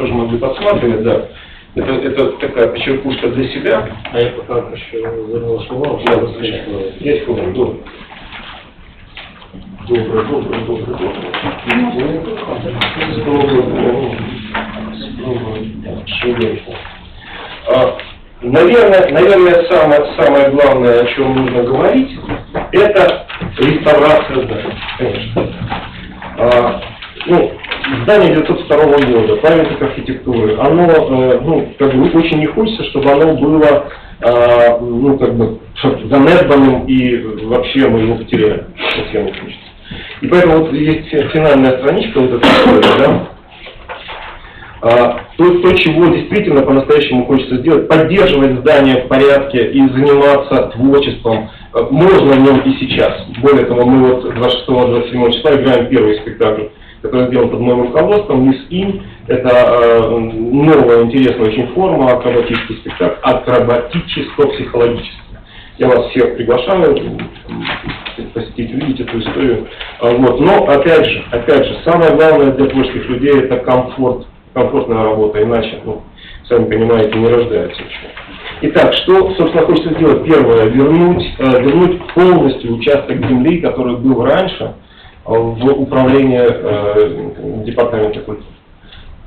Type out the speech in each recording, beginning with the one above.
тоже могли подсматривать, да. Это, это такая почеркушка для себя. А я пока еще вернул слова, Да, есть добре, добре, добре. Спробуємо. Спробуємо. Швиденько. А, Наверное, наверное, самое, самое главное, о чем нужно говорить, это реставрация здания, конечно. Ну, здание 902 года, памятник архитектуры, оно, э, ну, как бы очень не хочется, чтобы оно было, а, ну, как бы, занедбанным и вообще мы его потеряли, совсем не хочется. И поэтому вот есть финальная страничка вот этой истории, да, а, то, то, чего действительно по-настоящему хочется сделать, поддерживать здание в порядке и заниматься творчеством, э, можно в нем и сейчас. Более того, мы вот 26-27 числа играем первый спектакль, который сделан под моим руководством, «Мисс Инь». Это э, новая, интересная очень форма, акробатический спектакль, акробатическо-психологический. Я вас всех приглашаю посетить, увидеть эту историю. А, Вот. Но опять же, опять же, самое главное для творческих людей это комфорт, комфортная работа, иначе, ну, сами понимаете, не рождается ничего. Итак, что, собственно, хочется сделать? Первое, вернуть, э, вернуть полностью участок земли, который был раньше в управление э, департамента культуры.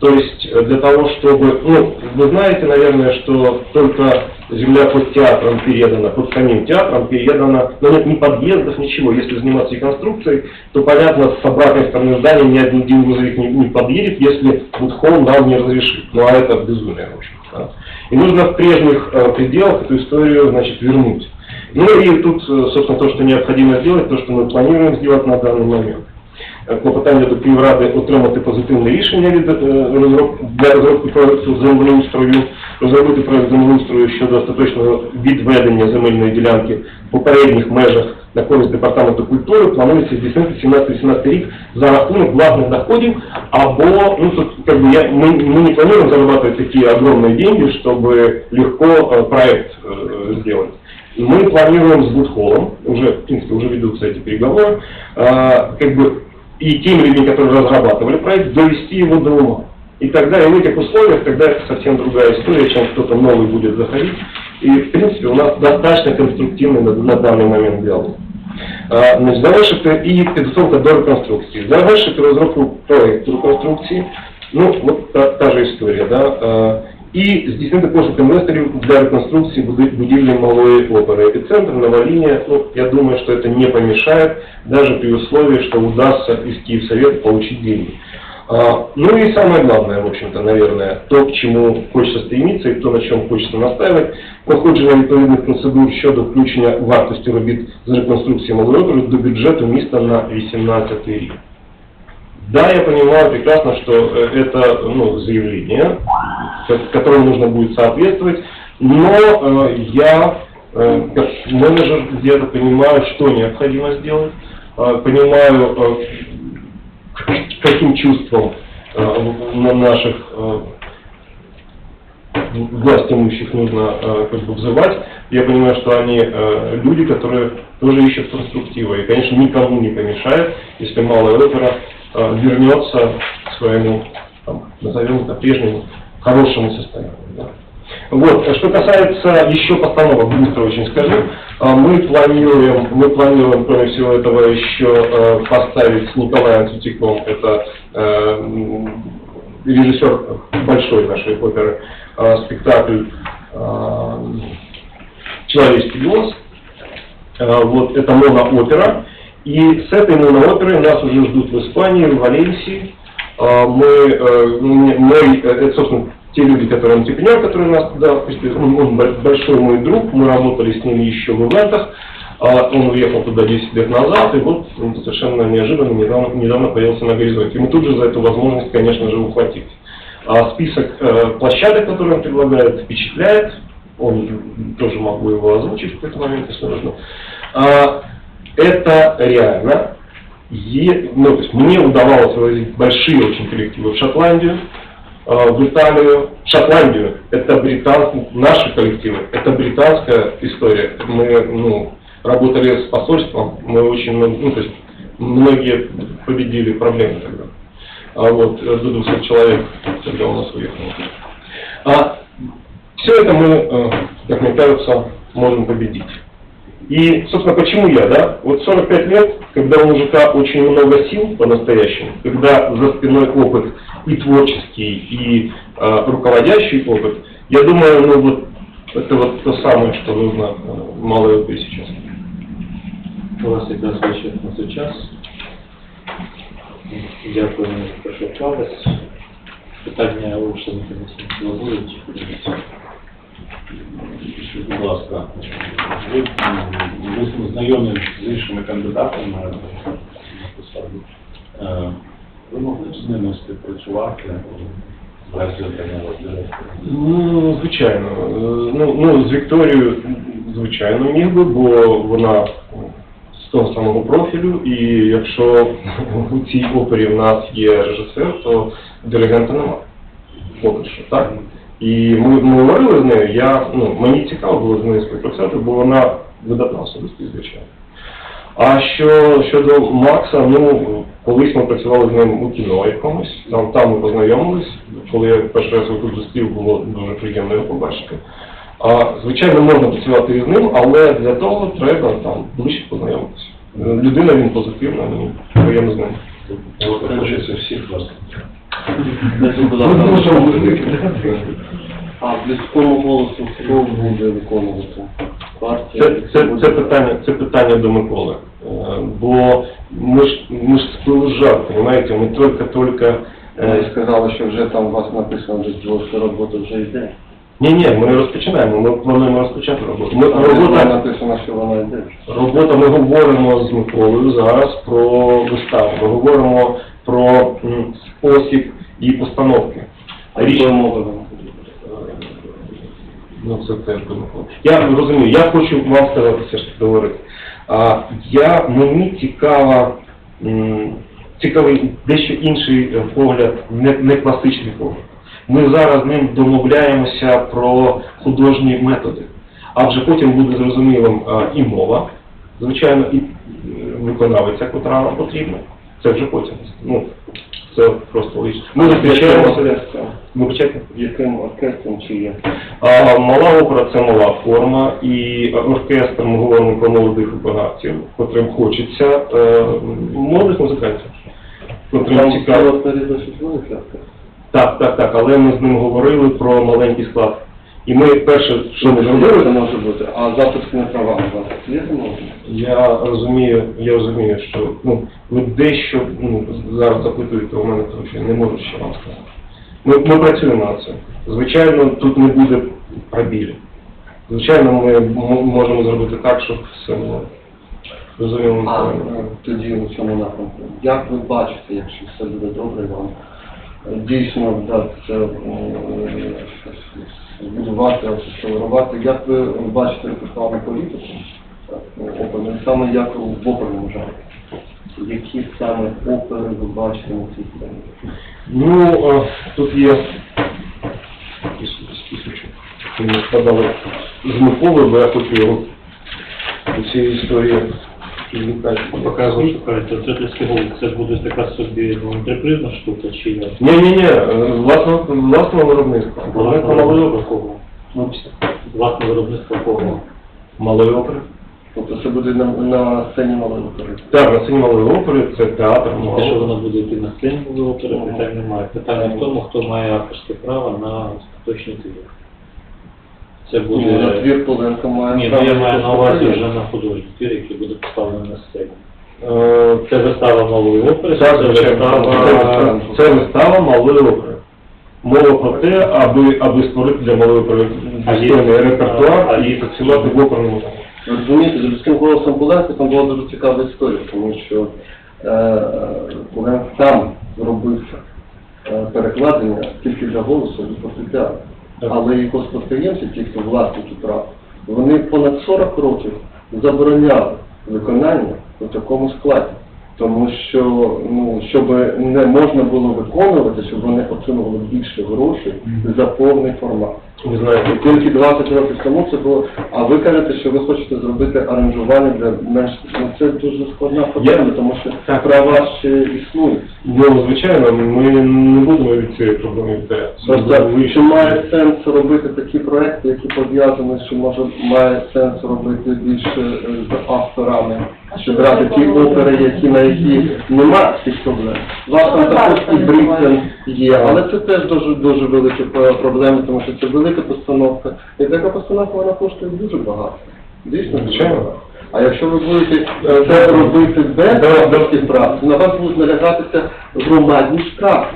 То есть э, для того, чтобы, ну, вы знаете, наверное, что только земля под театром передана, под самим театром передана, но нет ни подъездов, ничего. Если заниматься реконструкцией, то, понятно, с обратной стороны здания ни один один грузовик не, не подъедет, если Будхолл нам не разрешит. Ну, а это безумие, в общем. Да. И нужно в прежних э, пределах эту историю, значит, вернуть. Ну и тут, э, собственно, то, что необходимо сделать, то, что мы планируем сделать на данный момент. Е, Клопотання до Київради отримати позитивне рішення від е, розроб- для розробки проекту землеустрою, розробити проект землеустрою щодо остаточного відведення земельної ділянки в попередніх межах на користь департаменту культури планується здійснити 17-18 рік за рахунок власних доходів, або, ну тут как бы я, мы, мы не планируем зарабатывать такие огромные деньги, чтобы легко э, проект э, сделать. Мы планируем с Будхолом, уже, в принципе, уже ведутся эти переговоры, а, как бы и теми людьми, которые разрабатывали проект, довести его до ума. И тогда, и в этих условиях, тогда это совсем другая история, чем кто-то новый будет заходить. И, в принципе, у нас достаточно конструктивный на, на данный момент диалог. А, Значить, завершити і підготовка до реконструкції. Завершити розробку проєкту реконструкції, ну, от та, та же історія, да? А, і здійснити пошук інвесторів для реконструкції буди- будівлі малої опери. Епицентр, нова линия, ну, я думаю, что это не помешает, даже при условии, что удастся из Киевсовета получить деньги. А, Ну и самое главное, в общем-то, наверное, то, к чему хочется стремиться и то, на чем хочется настаивать, проходження відповідних процедур щодо включення вартості робіт з реконструкції малої опери до бюджету міста на 18 рік. Да, я понимаю прекрасно, что э, это ну, заявление, ко- которому нужно будет соответствовать, но э, я, э, как менеджер, где-то понимаю, что необходимо сделать, э, понимаю, э, каким чувством э, на наших э, власть имущих нужно э, как бы взывать. Я понимаю, что они э, люди, которые тоже ищут конструктива. И, конечно, никому не помешает, если малая опера вернется к своему, там, назовем это прежнему, хорошему состоянию. да. Вот, э, что касается еще постановок, быстро очень скажу, А, мы планируем, мы планируем, кроме всего этого, еще э, поставить с Николаем Третьяком, это э, режиссер большой нашей оперы, э, спектакль э, «Человеческий голос». Э, Вот, это моноопера. И с этой монооперой нас уже ждут в Испании, в Валенсии. Э, Мы, э, м- мой, э, это, собственно, те люди, которые Антипенер, которые нас туда пустили, он, он бо- большой мой друг, мы работали с ним еще в ивентах. А Он уехал туда 10 лет назад, и вот совершенно неожиданно недавно, недавно появился на горизонте. И мы тут же за эту возможность, конечно же, ухватились. А список э, площадок, которые он предлагает, впечатляет. Он, тоже могу его озвучить в какой-то момент, если нужно. А, это реально. Е- ну, то есть мне удавалось вывозить большие очень коллективы в Шотландию, э, в Италию, Шотландию. Это британские, наши коллективы, это британская история. Мы, ну, работали с посольством, мы очень, ну, то есть многие победили проблемы тогда. а вот э, до 200 человек, когда у нас выехало. А все это мы, э, как мне кажется, можем победить. И, собственно, почему я, да? Вот 45 лет, когда у мужика очень много сил по-настоящему, когда за спиной опыт и творческий, и э, руководящий опыт, я думаю, ну вот это вот то самое, что нужно э, малой ОП сейчас. У вас якраз вичерпнувся час. Дякую, що прийшов Питання у членів комісії будуть. Скажіть, Будь ласка, ви, ви знайомі з іншими кандидатами на посаду. Е, Ви могли б з ними співпрацювати? Ну, звичайно. Е, Ну, ну, з Вікторією, звичайно, міг би, бо вона з того самого профілю, і якщо у цій опері в нас є режисер, то диригента нема. Поки що, так? І ми, ми говорили з нею, я, ну, мені цікаво було з нею співпрацювати, бо вона видатна особистість, звичайно. А що щодо Макса, ну колись ми працювали з ним у кіно якомусь, там, там ми познайомились. Коли я перший раз його тут зустрів, було дуже приємно його побачити. А, звичайно, можна працювати із ним, але для того треба там ближче познайомитися. Людина він позитивна, мені приємно з ним. Всіх вас. А близькому голосу хто буде виконувати? Партія? Це, це, це питання, це питання до Миколи. Е, Бо ми ж ми ж жар, розумієте, ми тільки-тільки Ви е, сказали, що вже там у вас написано, що робота вже йде. Ні, ні, ми не розпочинаємо, ми плануємо розпочати роботу. Ми, Там робота, написано, що вона йде. робота, ми говоримо з Миколою зараз про виставу, ми говоримо про спосіб її постановки. Річ-? Ну, це Миколи. Я розумію, я хочу вам сказати все ж таки говорити. А, я, мені цікава, цікавий дещо інший е, погляд, не, не класичний погляд. Ми зараз з ним домовляємося про художні методи, а вже потім буде зрозумілим е, і мова, звичайно, і е, виконавиця, котра нам потрібна. Це вже потім. Ну, це просто лише. Ми зустрічаємося. Вибачайте. Яким оркестром чи є? А, Мала опера це мала форма, і оркестр ми говоримо про молодих виконавців, котрим хочеться е, молодих музикантів, котрим Там цікаво. Так, так, так, але ми з ним говорили про маленький склад. І ми перше, що ми Це може бути. А на права я розумію, я розумію, що ну, ви дещо ну, зараз запитуєте у мене, тому що я не можу ще вам сказати. Ми, ми працюємо над цим. Звичайно, тут не буде пробілів. Звичайно, ми можемо зробити так, щоб все було зрозуміло. А, е, тоді у цьому напрямку. Як ви бачите, якщо все буде добре вам, е, дійсно да, збудувати, толерувати, як ви бачите репертуарну політику, ну, саме як в оперному жанрі? Які саме опери ви бачите на цій сцені? Ну, е, тут є якийсь списочок, який ми складали з Миколою, бо я хочу його у цій історії відвікати. Показую, що кажете, оцеплівський голос, це буде така собі ну, інтерпризна штука, чи як? Ні, ні, ні, власного, власного виробництва. Виробництво малої? Власне виробництво кого? Малої опери. Тобто це буде на, на сцені малої опери? Так, на сцені малої опери це театр Те, що вона буде йти на сцені нової опери, питань немає. Питання в тому, хто має авторське право на остаточний твір. Це Ні, на твір Поленко має Ні, ну я маю на увазі вже на художній твір, який буде поставлений на сцені. Е, Це вистава малої опери, це вистава... Це, це вистава малої опери. Мова про те, аби, аби створити для малої опери достойний репертуар і працювати в оперному Розумієте, за людським голосом Поленко там була дуже цікава історія, тому що е, Поленко сам зробив е, перекладення тільки для голосу і фортепіано. Але і спадкоємці, ті, хто власники прав, вони понад 40 років забороняли виконання у такому складі. Тому що, ну, щоб не можна було виконувати, щоб вони отримували більше грошей за повний формат. Ви знаєте, Тільки 20 років тому це було, а ви кажете, що ви хочете зробити аранжування для менш... Ну, це дуже складна проблема, тому що Так. права ще існують. Ну, звичайно, ми не будемо від цієї проблеми віддалятися. Чи має сенс робити такі проекти, які пов'язані, що може має сенс робити більше е, з авторами, що брати ті опери, які на які нема цих проблем. Там також і Бриксен є, але це теж дуже дуже великі проблеми, тому що це велика постановка. І така постановка вона коштує дуже багато. Дійсно, Звичайно. А якщо ви будете це робити без авторських прав, то на вас будуть налягатися громадні штрафи.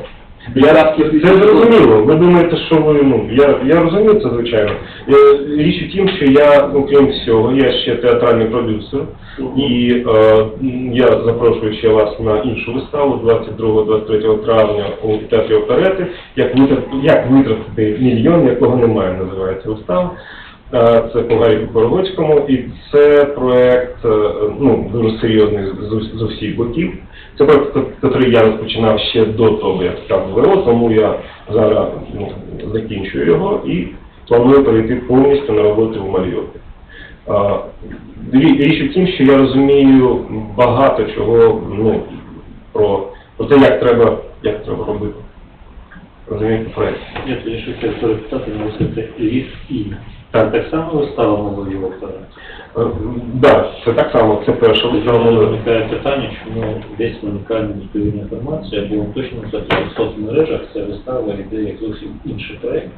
Я це зрозуміло. Ви думаєте, що ви ну я, я розумію це звичайно. Річ у тім, що я, окрім всього, я ще театральний продюсер, і е, я запрошую ще вас на іншу виставу 22-23 травня у театрі оперети. Як витратити, як витратити мільйон, якого немає, називається вистава. Е, Це по Гаріку Коровицькому, і це проект е, ну, дуже серйозний з усіх боків. Це проект, який я розпочинав ще до того, як став ВРО, тому я зараз ну, закінчую його і планую перейти повністю на роботу в Маріопі. А, Річ у тім, що я розумію багато чого ну, про, про те, як треба, як треба робити. Розумієте, проект. Я тоді хотів перепитати, на висоти Львів і. Так. Так само вистава нової опери. Так, да, це так само, це перша вистава. виникає питання, чому десь виникає недостовірна інформація, бо точно в соцмережах ця вистава йде як зовсім інший проект,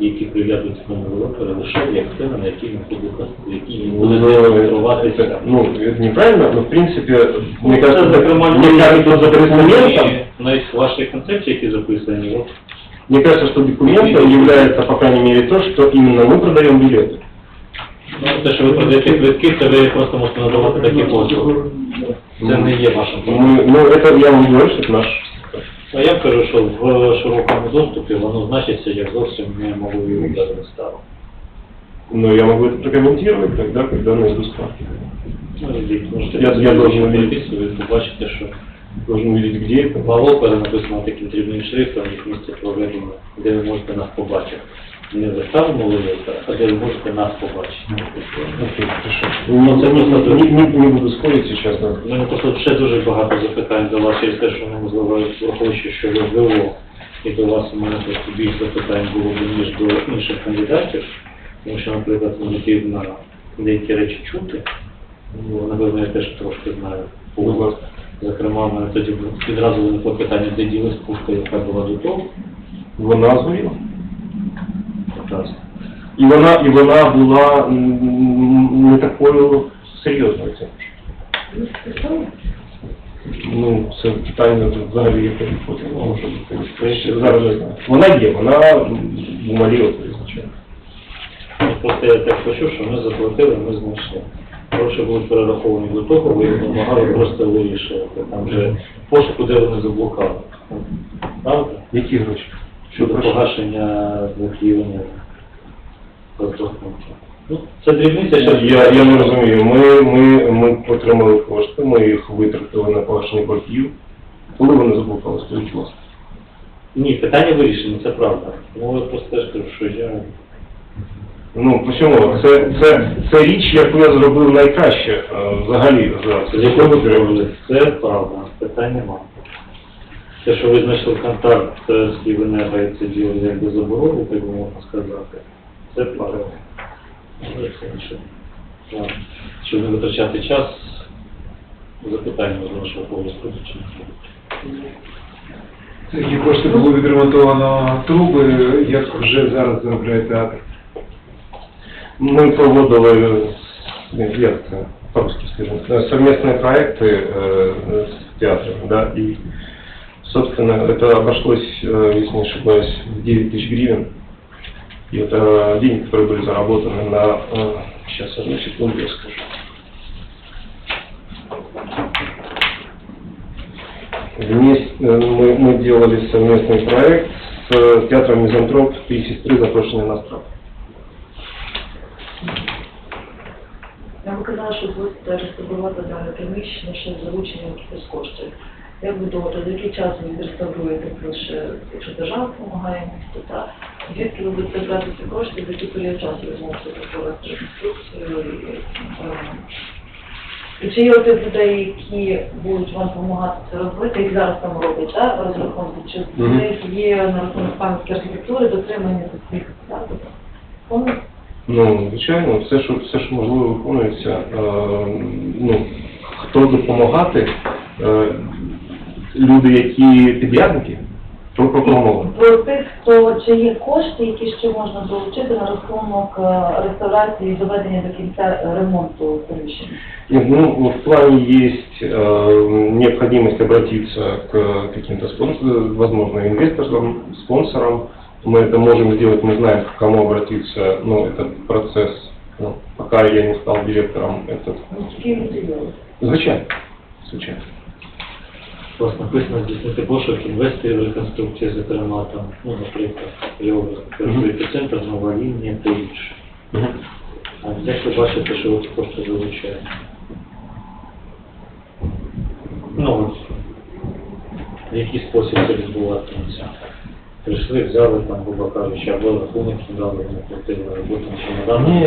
які приглядують до нової лише як сцена, на якій ми будемо який буде Ну, ну, неправильно, но в принципе, Ну, мне це, кажется, зокрема, мне кажется, за документом, навіть ваші концепції, які записані, мне кажется, что документом является, по крайней мере, то, что именно мы продаем билеты. ну, те, що ви продаєте квитки, це ви просто можете надавати такі послуги. Це не є вашим Мы, ну, это я вам говорю, что это наш... А я кажу, що в широкому доступі воно значиться як зовсім не мовою удару виставу. Но я могу это прокомментировать тогда, когда найду справки. Ну, ідіть, можете Я- я должен видеть. переписувати, побачите, що Должен увидеть, где это. Вало перенаписано таким дрібним шрифтом, їх місце проведено, де ви можете нас побачити. Не виставу молодої, а де ви можете нас побачити. Ну, це просто- не, не, не буду спорить сейчас, да. У мене просто ще дуже багато запитань до вас через те, що можливо враховуючи, що ви ВО, і до вас у мене просто більше запитань було б, ніж до інших кандидатів, тому що, наприклад, мені потрібно деякі речі чути, напевно, я теж трошки знаю. Зокрема, в мене тоді відразу виникло питання, де ділась пушка, яка була до того. Вона згоріла. Прекрасно. І вона, і вона була м, не такою серйозною. Це. Ну, це питання взагалі яке відходить. Може бути. Ще Зараз не знаю. Вона є, вона умаліла, звичайно. Ну, Просто я так хочу, що ми заплатили, ми знайшли. Гроші були перераховані до того, ви їх вимагали просто вирішувати. Там вже пошуку, де вони заблукали. Правда? Які гроші? Щодо погашення закрівлення Ну, це дрібниця, що Я, я не розумію. Ми, ми, ми отримали кошти, ми їх витратили на погашення боргів. Коли вони заблукали, скажіть, будь ласка? Ні, питання вирішені, це правда. Ну, я просто теж кажу, що я... Ну, почому? Це, це, це річ, яку я зробив найкраще е, взагалі за З якого зробили? Це правда, питань нема. Те, що ви знайшли контакт е, з Київенерго і це діло якби заборонено, так би можна сказати, це правда. Але це інше. Ладно. Щоб не витрачати час, запитання з вашого ні? Які кошти було відремонтовано труби, як вже зараз заробляє театр. Ми проводили, як по-русски скажем, э, совместные проекты э, с театром, да, и, собственно, это обошлось, э, если не ошибаюсь, в 9 тысяч гривен. И это деньги, которые были заработаны на... Сейчас, одну секунду, я скажу. Вместе, мы, мы делали совместный проект с театром «Мизантроп» «Три сестры. Запрошенные на страх». Я вам казала, що будете реставрувати дане приміщення ще з залученням якихось коштів. Як ви думаєте, за який час ви відреставруєте, плюс ще, якщо держава допомагає місту, так? Звідки ви будете брати ці кошти, за який період часу ви зможете провести реконструкцію і чи є тих людей, які будуть вам допомагати це робити, їх зараз там роблять, так, розрахунки, чи в них є на рахунок пам'ятки архітектури дотримання цих заходів? Ну, звичайно, все, що все, що можливо, виконується. Е, ну, хто допомагати? Е, люди, які підрядники, про про кого? Про тих, хто чи є кошти, які ще можна долучити на рахунок е, реставрації і доведення до кінця е, ремонту приміщення. Ну, в плане есть э, необходимость обратиться к каким-то спонсорам, возможно, инвесторам, спонсорам. Мы это можем сделать, мы знаем, к кому обратиться, но этот процесс, ну, пока я не стал директором, этот, Ну, такі люди є. звичайно, звичайно. У вас написано здійснити пошук інвесторів реконструкції, зокрема там, ну, наприклад, Львова, епіцентр, нова лінія та інше. А як ви бачите, що ви ці кошти залучаєте? Ну, от, в який спосіб це відбуватиметься? Прийшли, взяли там, грубо кажучи, або рахунок дали, вони платили, або там чемодан. Ні,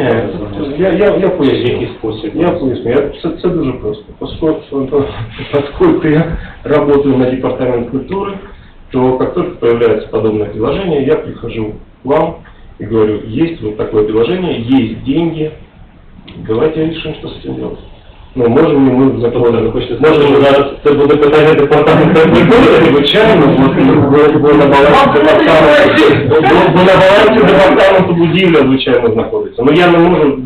я, я, я поясню. який спосіб? Я поясню. Я, це, це дуже просто. Поскольку, поскольку я работаю на департамент культуры, то как только появляется подобное предложение, я прихожу к вам и говорю, есть вот такое предложение, есть деньги, давайте решим, что с этим делать. Ну, можем ли ми можемо сказати, зараз, це буде питання департаменту культури, звичайно, бо, бо, бо на балансі департаменту, будівля, звичайно, знаходиться. Ну я не можу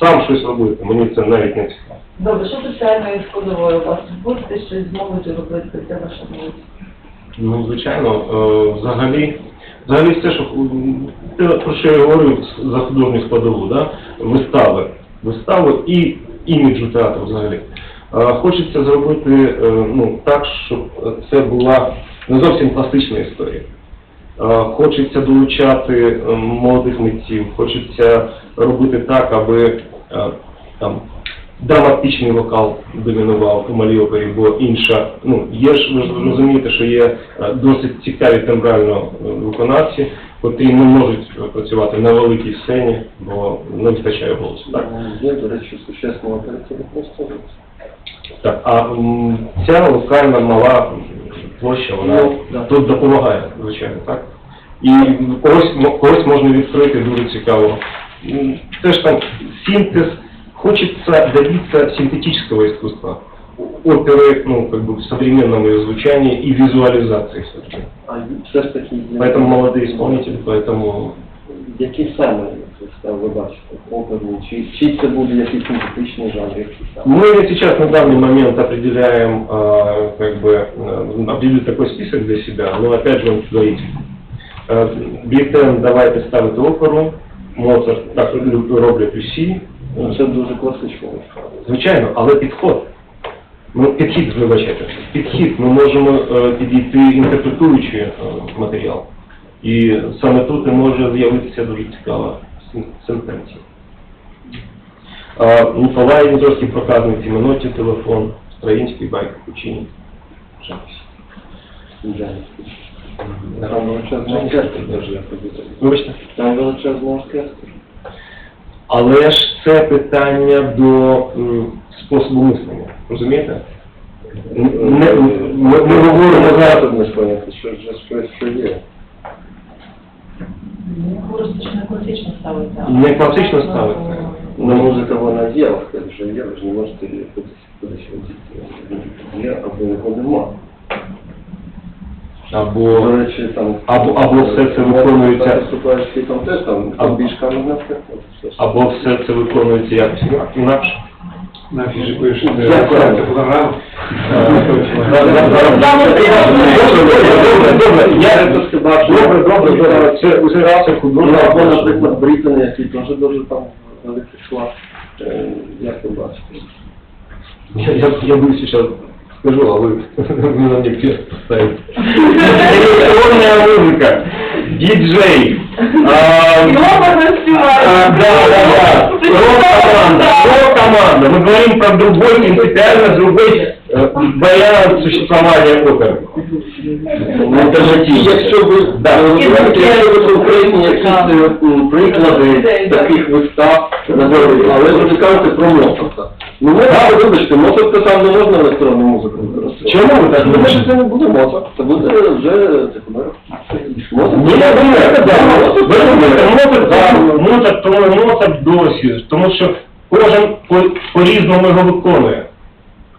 сам щось робити, мені це навіть не цікаво. Добре, що соціальною складовою у вас? Будете щось зможете робити для вашого молоді? Ну, звичайно, е, взагалі, взагалі все, що про що я говорю за художню складову, да? вистави, вистави і іміджу театру взагалі. Хочеться зробити е, ну, так, щоб це була не зовсім класична історія. Хочеться долучати е, молодих митців, хочеться робити так, аби е, там драматичний вокал домінував у малій опері, бо інша, ну, є ж, ви розумієте, що є досить цікаві тембрально виконавці, котрі не можуть працювати на великій сцені, бо не вистачає голосу. Так? Є, до речі, сучасного оперативного простору. Так, а м, ця локальна мала площа, вона Ну, да. тут допомагає, звичайно, так? І когось, когось можна відкрити дуже цікаво. М, Теж там синтез, хочется добиться синтетического искусства, оперы, ну, как бы в современном ее звучании и визуализации все-таки. А все ж таки, є- Поэтому молодые исполнители, поэтому які саме вистави ви бачите? Оперні, чи, чи це буде якийсь синтетичний жанр, який саме? Мы сейчас на данный момент определяем, э, как бы, э, определили такой список для себя, но опять же он предварительный. Э, Бітен давайте ставити оперу, Моцарт так лю- роблять усі. Ну, Це дуже класично. Звичайно, але підход. Ну, підхід, вибачайте, підхід. Ми можемо е, підійти інтерпретуючи е, матеріал. І саме тут і може з'явитися дуже цікава син- сентенція. А, Ніколай Дмитровський проказник, Меноті, телефон, Строїнський, байк, Кучині. Там величезний оркестр. Вибачте. Там величезний оркестр. Але ж це питання до м, способу мислення. Розумієте? Не, ми, ми говоримо зараз. не споняти, що вже щось що є. Ну, просто ж не класично ставиться. Не класично ставиться. Ну, музика вона є, оркестр вже є, ви ж не можете кудись, кудись водити. Є або його нема. Або До речі, там... Або- або все це виконується- там теж там, Або- там більш камерна або все це виконується якось інакше. На Дякую. Добре, добре, добре, Ну, або, наприклад, Брітон, який теж дуже там великий. Е, Як ви бачите? Я, я, я сейчас скажу, а вы, вы на мне крест поставите. Электронная музыка, диджей, а, а, да, да, да, рок-команда, рок-команда. Мы говорим про другой, принципиально другой э, вариант существования оперы. Ну, Альтернативний. Якщо ви, Да. якщо ви в Україні м, приклади таких вистав на дорозі, але ж ви кажете про Моцарта. Ну, Моцарт, вибачте, Моцарта там не можна електронну музику використовувати. Чому ви так Тому думаєте? що це не буде Моцарт, це буде вже типу, Моцарт. Ні, я думаю, це да. Ви думаєте, Моцарт, да, Моцарт, тому Моцарт досі, тому що кожен по- по-різному його виконує.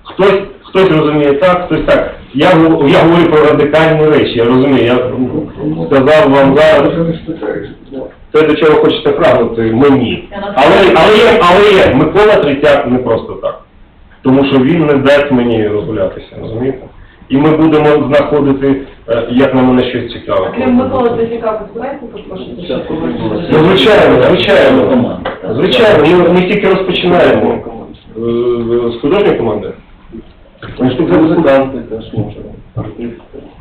Хтось, хтось розуміє так, хтось так. Я, гов- я говорю про радикальні речі, я розумію, я сказав вам зараз, те, до чого хочете прагнути, мені. Але, але, є, але є, Микола Третяк не просто так. Тому що він не дасть мені розгулятися, розумієте? І ми будемо знаходити, е, як на мене щось цікаве. Крім Миколи Третяка, ви збираєте запрошувати? Ну, звичайно, звичайно. Звичайно, ми, ми тільки розпочинаємо. З художньої команди? Ну, що Це музиканти теж може.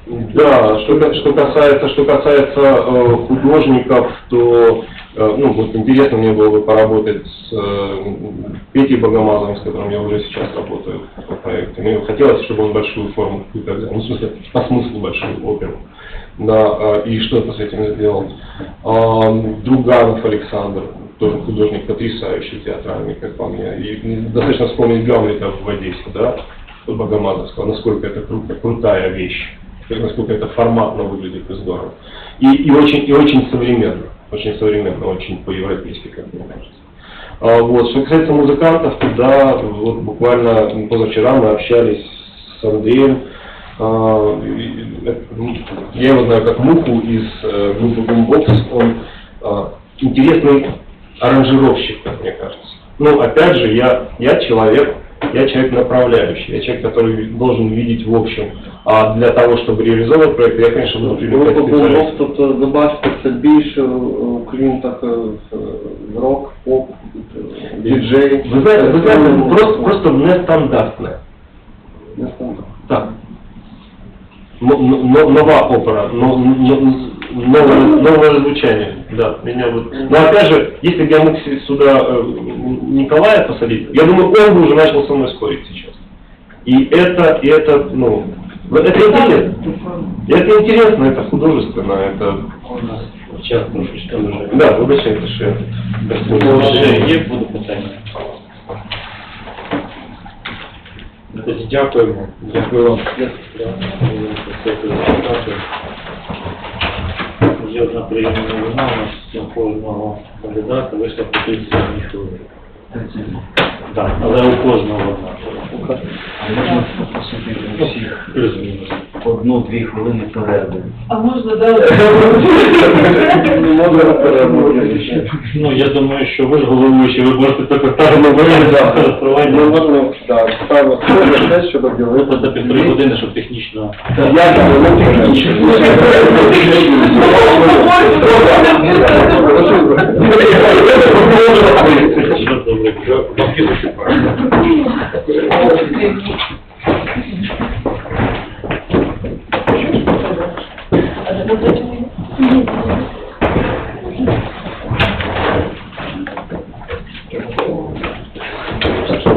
Да, что, что касается, что касается э, художников, то, э, ну, вот интересно мне было бы поработать с э, Петей Богомазовым, с которым я уже сейчас работаю по проекту. Мне хотелось, чтобы он большую форму какую-то взял, ну, в смысле, по смыслу большую оперу. Да, э, и что-то с этим сделал. А, Друганов Александр, тоже художник потрясающий, театральный, как по мне. И достаточно вспомнить Гамлета в Одессе, да, Богомазовского, насколько это круто, крутая вещь насколько это форматно выглядит и здорово. И, и очень, и очень современно, очень современно, очень по-европейски, как мне кажется. А, вот, что касается музыкантов, то да, вот буквально позавчера мы общались с Андреем, А, я его знаю как Муху из э, группы Boombox, он а, интересный аранжировщик, как мне кажется. Ну, опять же, я, я человек, я человек направляющий, я человек, который должен видеть в общем. А для того, чтобы реализовывать проект, я, конечно, буду привлекать Група Бумбокс, специалистов. тобто ви бачите, це більше, окрім так, е, е, рок, поп, е, діджей. Ви знаєте, ви знаєте, просто, просто нестандартне. Не стандарт. Так. Н- н- но- нова опера, но- н- новое, новое звучание. Да, меня вот. Но опять же, если бы я мог се- сюда э, Николая посадить, я думаю, он бы уже начал со мной спорить сейчас. И это, и это, ну, вот это интересно. Это интересно, это художественно, это... У нас час трошечки вже. Да, вибачайте, що я тут Ну, Ще є буде питання? Тоді дякуємо. Дякую вам. Є одна приємна новина, у нас у кожного кандидата вийшла на хвилин. Так, але у кожного одна. Плюс-мінус. Одну-дві хвилини перерви? А можна далі? Не можна перерву. Ну, я думаю, що ви ж головуючий, ви можете це питання Ми можемо, так, ставимо те, щоб Ви обділити. просто півтори години, щоб технічно. Я там, ну, технічно. Що добре. religion.